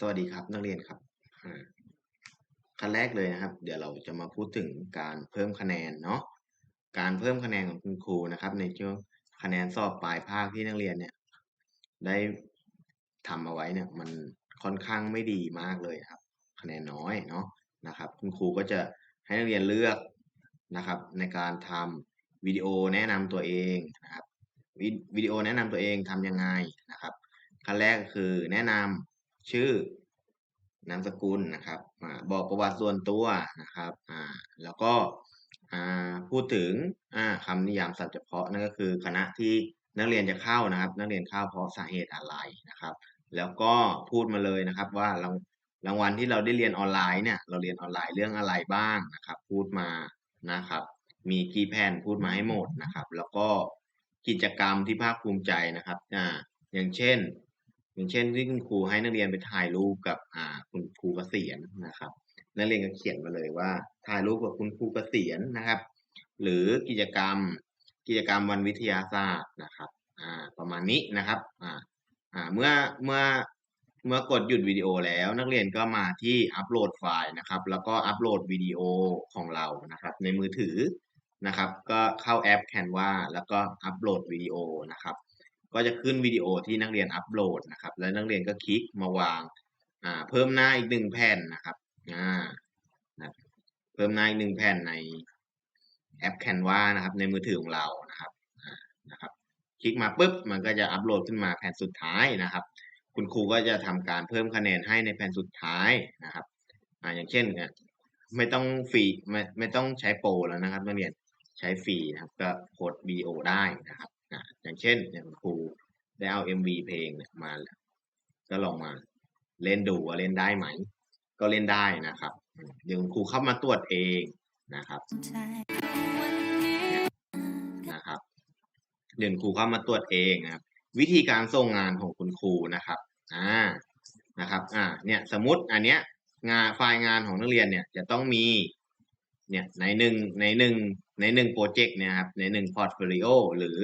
สวัสดีครับนักเรียนครับขั้นแรกเลยนะครับ เดี๋ยวเราจะมาพูดถึงการเพิ่มคะแนนเนาะการเพิ่มคะแนนของคุณครูนะครับ ในช่วงคะแนนสอบปลายภาคที่นักเรียนเนี่ย ได้ทำเอาไว้เนี่ย มันค่อนข้างไม่ดีมากเลยครับ คะแนนน้อยเนาะนะครับ คุณครูก็จะให้นักเรียนเลือกนะครับ ในการทำวิดีโอแนะนำตัวเองนะครับวิวิดีโอแนะนำตัวเองทำยังไงนะครับขั้นแรกคือแนะนำ ชื่อนามสกุลนะครับอบอกประวัติส่วนตัวนะครับอ่าแล้วก็อ่าพูดถึงอ่าคำนิยามศัพท์เฉพาะนั่นก็คือคณะที่นักเรียนจะเข้านะครับ นักเรียนเข้าเพราะสาเหตุอะไรนะครับ แล้วก็พูดมาเลยนะครับว่ารางรางวัลที่เราได้เรียนออนไลน์เนี่ยเราเรียนออนไลน์เรื่องอะไรบ้างนะครับ พูดมานะครับ มีกี่แผ่นพูดมาให้หมดนะครับ แล้วก็กิจกรรมที่ภาคภูมิใจนะครับอ่าอย่างเช่น อย่างเช่นที่คุณครูให้นักเรียนไปถ่ายรูปกับอ่าคุณครูเกษียณนะครับ นักเรียนก็เขียนมาเลยว่าถ่ายรูปกับคุณครูเกษียณนะครับ หรือกิจกรรมกิจกรรมวันวิทยาศาสตร์นะครับอ่าประมาณนี้นะครับอ่าอ่าเมื่อเมื่อเมื่อกดหยุดวิดีโอแล้วนักเรียนก็มาที่อัปโหลดไฟล์นะครับ แล้วก็อัปโหลดวิดีโอของเรานะครับ ในมือถือนะครับ ก็เข้าแอป Canva แล้วก็อัปโหลดวิดีโอนะครับ ก็จะขึ้นวิดีโอที่นักเรียนอัปโหลดนะครับ แล้วนักเรียนก็คลิกมาวางอ่าเพิ่มหน้าอีกหนึ่งแผ่นนะครับอ่านะเพิ่มหน้าอีกหนึ่งแผ่นในแอป Canva นะครับ ในมือถือของเรานะครับอ่านะครับ คลิกมาปุ๊บมันก็จะอัปโหลดขึ้นมาแผ่นสุดท้ายนะครับ คุณครูก็จะทำการเพิ่มคะแนนให้ในแผ่นสุดท้ายนะครับอ่าอย่างเช่นเนี่ยไม่ต้องฟรีไม่ไม่ต้องใช้โปรแล้วนะครับนักเรียนใช้ฟรีนะครับ ก็กดวิดีโอได้นะครับ อ่าอย่างเช่นอย่างครูได้เอา MV เพลงเนี่ยมาก็ลองมาเล่นดูว่าเล่นได้ไหม ก็เล่นได้นะครับ เดี๋ยวคุณครูเข้ามาตรวจเองนะครับนะครับ เดี๋ยวครูเข้ามาตรวจเองนะครับ วิธีการส่งงานของคุณครูนะครับอ่านะครับอ่าเนี่ยสมมติอันเนี้ยงานไฟล์งานของนักเรียนเนี่ยจะต้องมี เนี่ยในหนึ่งในหนึ่งในหนึ่งโปรเจกต์เนี่ยครับในหนึ่งพอร์ตโฟลิโอหรือ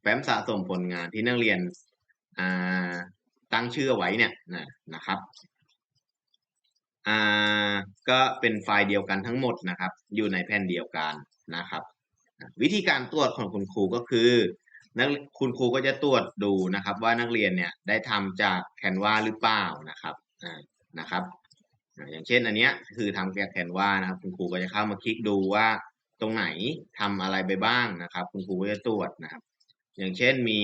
แฟ้มสะสมผลงานที่นักเรียนอ่าตั้งชื่อไว้เนี่ยนะนะครับอ่าก็เป็นไฟล์เดียวกันทั้งหมดนะครับ อยู่ในแผ่นเดียวกันนะครับ วิธีการตรวจของคุณครูก็คือนักคุณครูก็จะตรวจดูนะครับ ว่านักเรียนเนี่ยได้ทำจากแคนวาหรือเปล่านะครับอ่านะครับ อย่างเช่นอันเนี้ยคือทำจากแคนวานะครับ คุณครูก็จะเข้ามาคลิกดูว่าตรงไหนทำอะไรไปบ้างนะครับ คุณครูก็จะตรวจนะครับ อย่างเช่นมี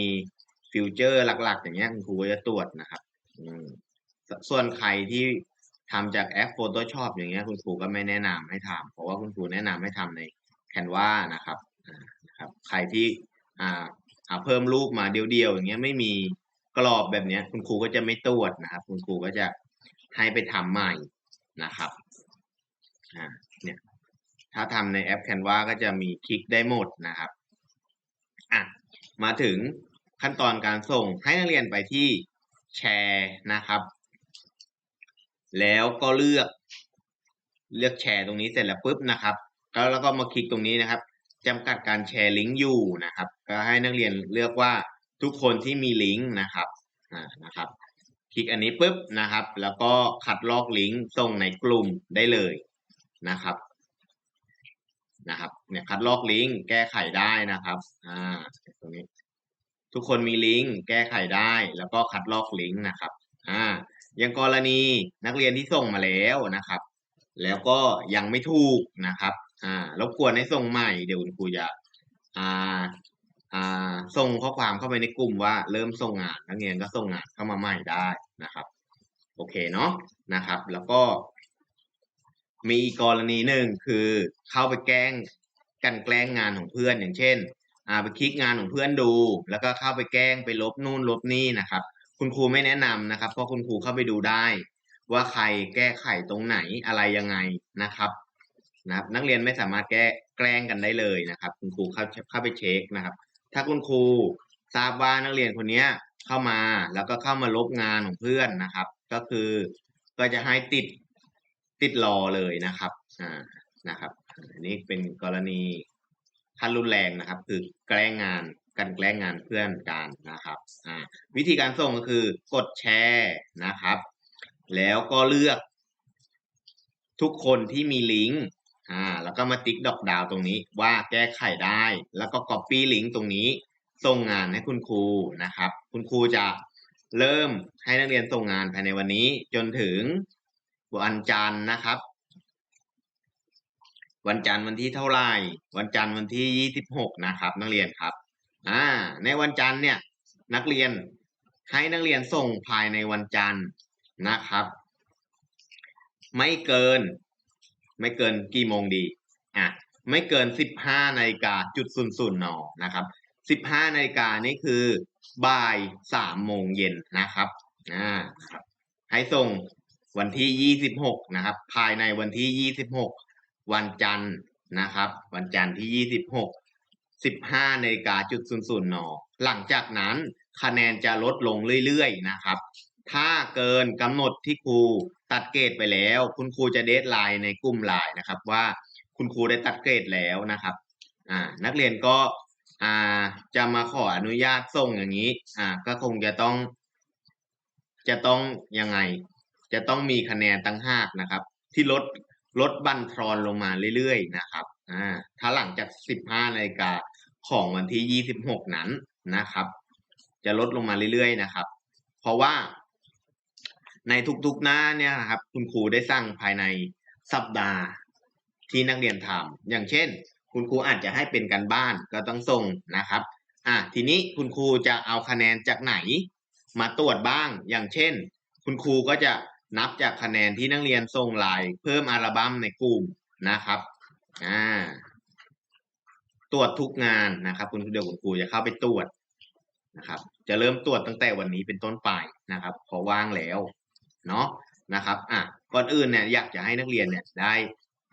ฟิวเจอร์หลัก ๆ อย่างเงี้ยคุณครูก็จะตรวจนะครับส่วนใครที่ทำจากแอป Photoshop อย่างเงี้ยคุณครูก็ไม่แนะนำให้ทำเพราะว่าคุณครูแนะนำให้ทำใน Canva นะครับนะครับใครที่อ่าาเพิ่มรูปมาเดียวๆอย่างเงี้ยไม่มีกรอบแบบเนี้ยคุณครูก็จะไม่ตรวจนะครับ คุณครูก็จะให้ไปทำใหม่ นะครับอ่าเนี่ยถ้าทำในแอป Canva ก็จะมีคลิกได้หมดนะครับอะมาถึงขั้นตอนการส่งให้นักเรียนไปที่แชร์นะครับ แล้วก็เลือกเลือกแชร์ตรงนี้เสร็จแล้วปุ๊บนะครับแล้วแล้วก็มาคลิกตรงนี้นะครับจำกัดการแชร์ลิงก์อยู่นะครับ ก็ให้นักเรียนเลือกว่าทุกคนที่มีลิงก์นะครับอ่านะครับ คลิกอันนี้ปุ๊บนะครับ แล้วก็คัดลอกลิงก์ส่งในกลุ่มได้เลยนะครับนะครับเนี่ยคัดลอกลิงก์แก้ไขได้นะครับอ่าตรงนี้ ทุกคนมีลิงก์แก้ไขได้ แล้วก็คัดลอกลิงก์นะครับอ่าอย่างกรณีนักเรียนที่ส่งมาแล้วนะครับ แล้วก็ยังไม่ถูกนะครับอ่ารบกวนให้ส่งใหม่เดี๋ยวคุณครูจะอ่าอ่า ส่งข้อความเข้าไปในกลุ่มว่าเริ่มส่งงานนักเรียนก็ส่งงานเข้ามาใหม่ได้นะครับ โอเคเนาะนะครับ แล้วก็มีอีกกรณีหนึ่งคือเข้าไปแกล้งกันแกล้งงานของเพื่อนอย่างเช่นอไปคลิกงานของเพื่อนดู แล้วก็เข้าไปแกล้งไปลบนู่นลบนี่นะครับ คุณครูไม่แนะนำนะครับ เพราะคุณครูเข้าไปดูได้ ว่าใครแก้ไขตรงไหนอะไรยังไงนะครับนะครับ นักเรียนไม่สามารถแก้แกล้งกันได้เลยนะครับ คุณครูเข้าเข้าไปเช็คนะครับ ถ้าคุณครูทราบว่านักเรียนคนนี้เข้ามาแล้วก็เข้ามาลบงานของเพื่อนนะครับ ก็คือก็จะให้ติดติดรอเลยนะครับอ่านะครับอันนี้เป็นกรณีขั้นรุนแรงนะครับ คือแกล้งงานกันแกล้งงานเพื่อนกันนะครับอ่าวิธีการส่งก็คือกดแชร์นะครับ แล้วก็เลือกทุกคนที่มีลิงก์ อ่าแล้วก็มาติ๊กดอกดาวตรงนี้ว่าแก้ไขได้ แล้วก็ Copy ลิงก์ตรงนี้ ส่งงานให้คุณครูนะครับ คุณครูจะเริ่มให้นักเรียนส่งงานภายในวันนี้ จนถึงวันจันทร์นะครับ วันจันทร์วันที่เท่าไหร่ วันจันทร์วันที่ยี่สิบหกนะครับ นักเรียนครับอ่าในวันจันทร์เนี่ยนักเรียนให้นักเรียนส่งภายในวันจันทร์นะครับ ไม่เกิน ไม่เกินกี่โมงดีอะไม่เกินสิบห้านาฬิกาจุดศูนย์ศูนย์นอนะครับสิบห้านาฬิกานี่คือบ่ายสามโมงเย็นนะครับอ่าครับให้ส่งวันที่ยี่สิบหกนะครับ ภายในวันที่ยี่สิบหกวันจันทร์นะครับ วันจันทร์ที่ยี่สิบหกสิบห้านาฬิกาจุดศูนย์ศูนย์นอหลังจากนั้นคะแนนจะลดลงเรื่อยๆนะครับ ถ้าเกินกำหนดที่ครูตัดเกรดไปแล้ว คุณครูจะเดทไลน์ในกลุ่มไลน์นะครับ ว่าคุณครูได้ตัดเกรดแล้วนะครับอ่านักเรียนก็อ่าจะมาขออนุญาตส่งอย่างนี้อ่าก็คงจะต้อง จะต้องยังไง จะต้องมีคะแนนตั้งหากนะครับ ที่ลดลดบันทอนลงมาเรื่อยๆนะครับอ่าถ้าหลังจาก 15นาฬิกาของวันที่ 26 นั้นนะครับ จะลดลงมาเรื่อยๆนะครับ เพราะว่า ในทุกๆหน้าเนี่ยนะครับคุณครูได้สั่งภายในสัปดาห์ที่นักเรียนทำอย่างเช่น คุณครูอาจจะให้เป็นการบ้านก็ต้องส่งนะครับอะทีนี้คุณครูจะเอาคะแนนจากไหน มาตรวจบ้าง อย่างเช่น คุณครูก็จะนับจากคะแนนที่นักเรียนส่งไลน์เพิ่มอัลบั้มในกลุ่มนะครับอ่าตรวจทุกงานนะครับ คุณเดี๋ยวคุณครูจะเข้าไปตรวจนะครับ จะเริ่มตรวจตั้งแต่วันนี้เป็นต้นไปนะครับพอว่างแล้ว เนาะนะครับอะก่อนอื่นเนี่ยอยากจะให้นักเรียนเนี่ยได้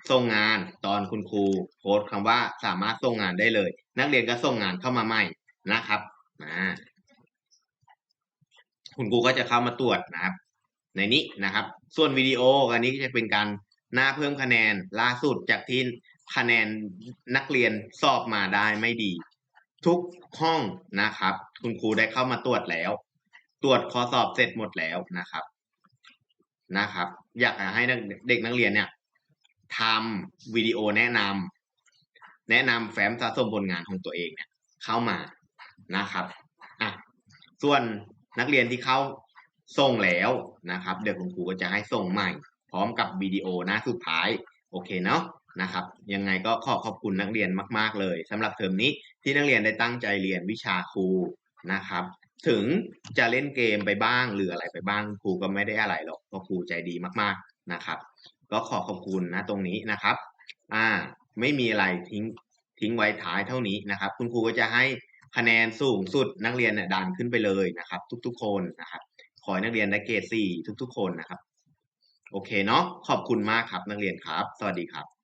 ส่งงานตอนคุณครูโพสต์คำว่าสามารถส่งงานได้เลย นักเรียนก็ส่งงานเข้ามาใหม่นะครับอ่าคุณครูก็จะเข้ามาตรวจนะครับ ในนี้นะครับ ส่วนวิดีโออันนี้จะเป็นการหน้าเพิ่มคะแนนล่าสุดจากที่คะแนนนักเรียนสอบมาได้ไม่ดี ทุกห้องนะครับ คุณครูได้เข้ามาตรวจแล้ว ตรวจข้อสอบเสร็จหมดแล้วนะครับ นะครับ อยากให้เด็กนักเรียนเนี่ยทำวิดีโอแนะนำแนะนำแฟ้มสะสมผลงานของตัวเองเนี่ย เข้ามานะครับอะส่วนนักเรียนที่เข้าส่งแล้วนะครับ เดี๋ยวคุณครูก็จะให้ส่งใหม่ พร้อมกับวิดีโอหน้าสุดท้าย โอเคเนาะนะครับ ยังไงก็ขอขอบคุณนักเรียนมาก ๆ เลยสำหรับเทอมนี้ที่นักเรียนได้ตั้งใจเรียนวิชาครูนะครับ ถึงจะเล่นเกมไปบ้างหรืออะไรไปบ้างครูก็ไม่ได้อะไรหรอกเพราะครูใจดีมากๆนะครับ ก็ขอขอบคุณนะตรงนี้นะครับ อ่า ไม่มีอะไรทิ้งทิ้งไว้ท้ายเท่านี้นะครับ คุณครูก็จะให้คะแนนสูงสุดนักเรียนเนี่ยดันขึ้นไปเลยนะครับ ทุกๆ คนนะครับ ขอให้นักเรียนได้เกรดสี่ทุก ๆ คนนะครับ โอเคเนาะขอบคุณมากครับนักเรียนครับ สวัสดีครับ